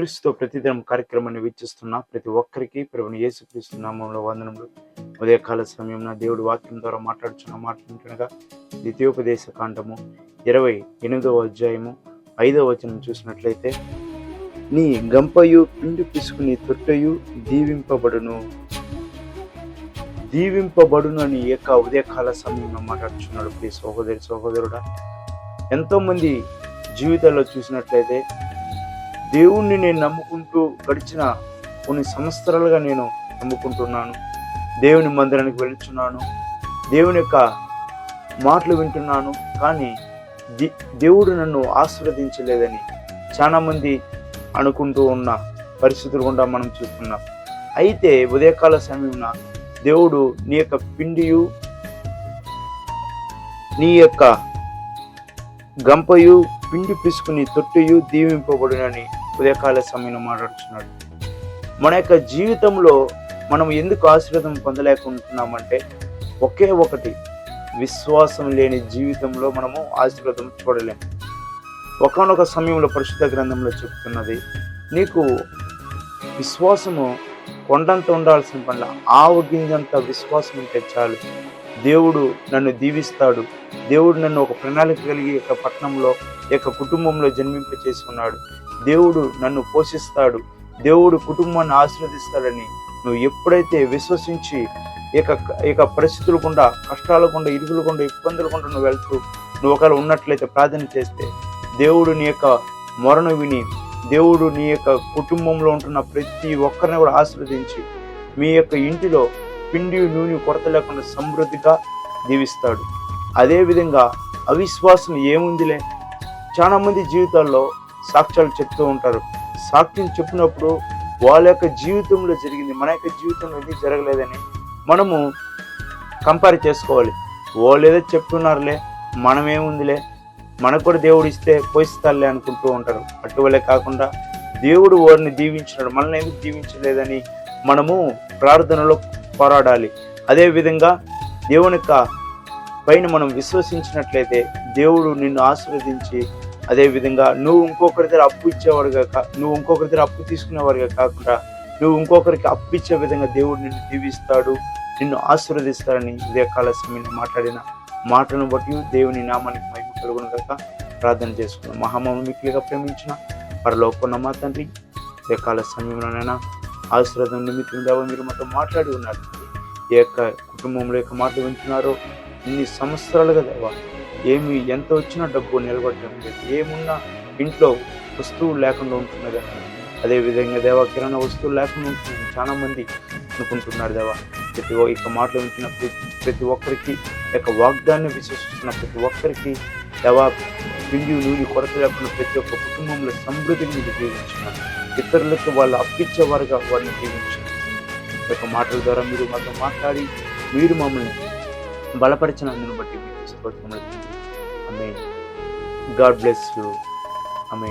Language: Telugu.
క్రీస్తు ప్రతిదినం కార్యక్రమాన్ని వీక్షిస్తున్న ప్రతి ఒక్కరికి ప్రభుని యేసుక్రీస్తు నామంలో వందనములు. ఉదయకాల సమయంలో దేవుడు వాక్యం ద్వారా మాట్లాడుచున్న మాట్లాడుతుండగా ద్వితీయోపదేశ కాండము ఇరవై ఎనిమిదవ అధ్యాయము ఐదవ వచనం చూసినట్లయితే నీ గంపయు పిండి పిసుకుని తొట్టయు దీవింపబడును. దీవింపబడును అని ఏక ఉదయకాల సమయంలో మాట్లాడుచున్నాడు ప్లీజ్ సహోదరి సహోదరుడా. ఎంతోమంది జీవితాల్లో చూసినట్లయితే దేవుణ్ణి నేను నమ్ముకుంటూ గడిచిన కొన్ని సంవత్సరాలుగా నేను నమ్ముకుంటున్నాను. దేవుని మందిరానికి వెళ్తున్నాను దేవుని యొక్క మాటలు వింటున్నాను. కానీ దేవుడు నన్ను ఆశీర్వదించలేదని చాలామంది అనుకుంటూ ఉన్న పరిస్థితులు కూడా మనం చూస్తున్నాం. అయితే ఉదయకాల సమయంలో దేవుడు నీ యొక్క పిండియు నీ యొక్క గంపయు పిండి పిసుకుని తొట్టియు దీవింపబడునని ఉదయకాల సమయంలో మాట్లాడుతున్నాడు మన యొక్క జీవితంలో మనం ఎందుకు ఆశీర్వాదం పొందలేకుంటున్నామంటే ఒకే ఒకటి విశ్వాసం లేని జీవితంలో మనము ఆశీర్వాదం చూడలేము ఒకనొక సమయంలో పరిశుద్ధ గ్రంథంలో చెప్తున్నది నీకు విశ్వాసము కొండంత ఉండాల్సిన పనుల ఆవు గింజంత విశ్వాసం ఉంటే చాలు. దేవుడు నన్ను దీవిస్తాడు. దేవుడు నన్ను ఒక ప్రణాళిక కలిగి యొక్క పట్టణంలో యొక్క కుటుంబంలో జన్మింప చేసుకున్నాడు దేవుడు నన్ను పోషిస్తాడు. దేవుడు కుటుంబాన్ని ఆశీర్వదిస్తాడని నువ్వు ఎప్పుడైతే విశ్వసించి ఇక ఇక పరిస్థితులు గుండా కష్టాల గుండా ఇరుగులు గుండా ఇబ్బందులు గుండా నువ్వు వెళ్తూ నువ్వు ఒకవేళ ఉన్నట్లయితే ప్రార్థన చేస్తే దేవుడు నీ యొక్క మొరను విని దేవుడు నీ యొక్క కుటుంబంలో ఉంటున్న ప్రతి ఒక్కరిని కూడా ఆశీర్వదించి మీ యొక్క ఇంటిలో పిండి నూనె కొరత లేకుండా సమృద్ధిగా దీవిస్తాడు అదేవిధంగా అవిశ్వాసం ఏముందిలే? చాలా మంది జీవితాల్లో సాక్ష్యాలు చెప్తూ ఉంటారు. సాక్ష్యం చెప్పినప్పుడు వాళ్ళ యొక్క జీవితంలో జరిగింది మన యొక్క జీవితంలో ఇది జరగలేదని మనము కంపేర్ చేసుకోవాలి. వాళ్ళు ఏదో చెప్తున్నారులే మనమేముందిలే మనకు కూడా దేవుడు ఇస్తే పోయిస్తారులే అనుకుంటూ ఉంటారు. అటువలే కాకుండా దేవుడు వారిని దీవించినాడు మనల్ని ఎందుకు దీవించలేదని మనము ప్రార్థనలో పోరాడాలి. అదేవిధంగా దేవుని యొక్క పైన మనం విశ్వసించినట్లయితే దేవుడు నిన్ను ఆశీర్వదించి అదేవిధంగా నువ్వు ఇంకొకరి దగ్గర అప్పు ఇచ్చేవాడుగా కా నువ్వు ఇంకొకరి దగ్గర అప్పు తీసుకునేవాడుగా కాకుండా నువ్వు ఇంకొకరికి అప్పు ఇచ్చే విధంగా దేవుడు నిన్ను దీవిస్తాడు నిన్ను ఆశీర్వదిస్తాడని ఉదయకాల సమయంలో మాట్లాడిన మాటను బట్టి దేవుని నామానికి మహిమ కలుగును కాక ప్రార్థన చేసుకున్నాం మహామను మిక్కిలిగా ప్రేమించిన పరలోకున్న మా తండ్రి ఉదయకాల సమయంలోనైనా ఆశీర్వాదం నిమిత్తం మీరు మాతో మాట్లాడి ఉన్నారు. ఏ యొక్క కుటుంబంలో యొక్క మాట వింటున్నారో ఇన్ని సంవత్సరాలుగా దేవా ఏమి ఎంత వచ్చినా డబ్బు నిలబడటం లేదు. ఏమున్నా ఇంట్లో వస్తువులు లేకుండా ఉంటున్నది అదేవిధంగా దేవా కిరాణా వస్తువులు లేకుండా ఉంటుంది చాలామంది అనుకుంటున్నారు దేవా ప్రతి ఒ- యొక్క మాటలు వింటున్న ప్రతి ప్రతి ఒక్కరికి యొక్క వాగ్దాన్ని విశ్వసిస్తున్న ప్రతి ఒక్కరికి దేవా పిండి నూనె కొరత లేకుండా ప్రతి ఒక్క కుటుంబంలో సమృద్ధిని మీరు జీవించున్నారు ఇతరులకు వాళ్ళు అప్పించేవారుగా వారిని జీవించారు ఈ యొక్క మాటల ద్వారా మీరు మాతో మాట్లాడి మీరు మమ్మల్ని బలపరిచినందును బట్టి మీకు స్తోత్రములు ఆమె గాడ్ బ్లెస్ యూ. ఆమె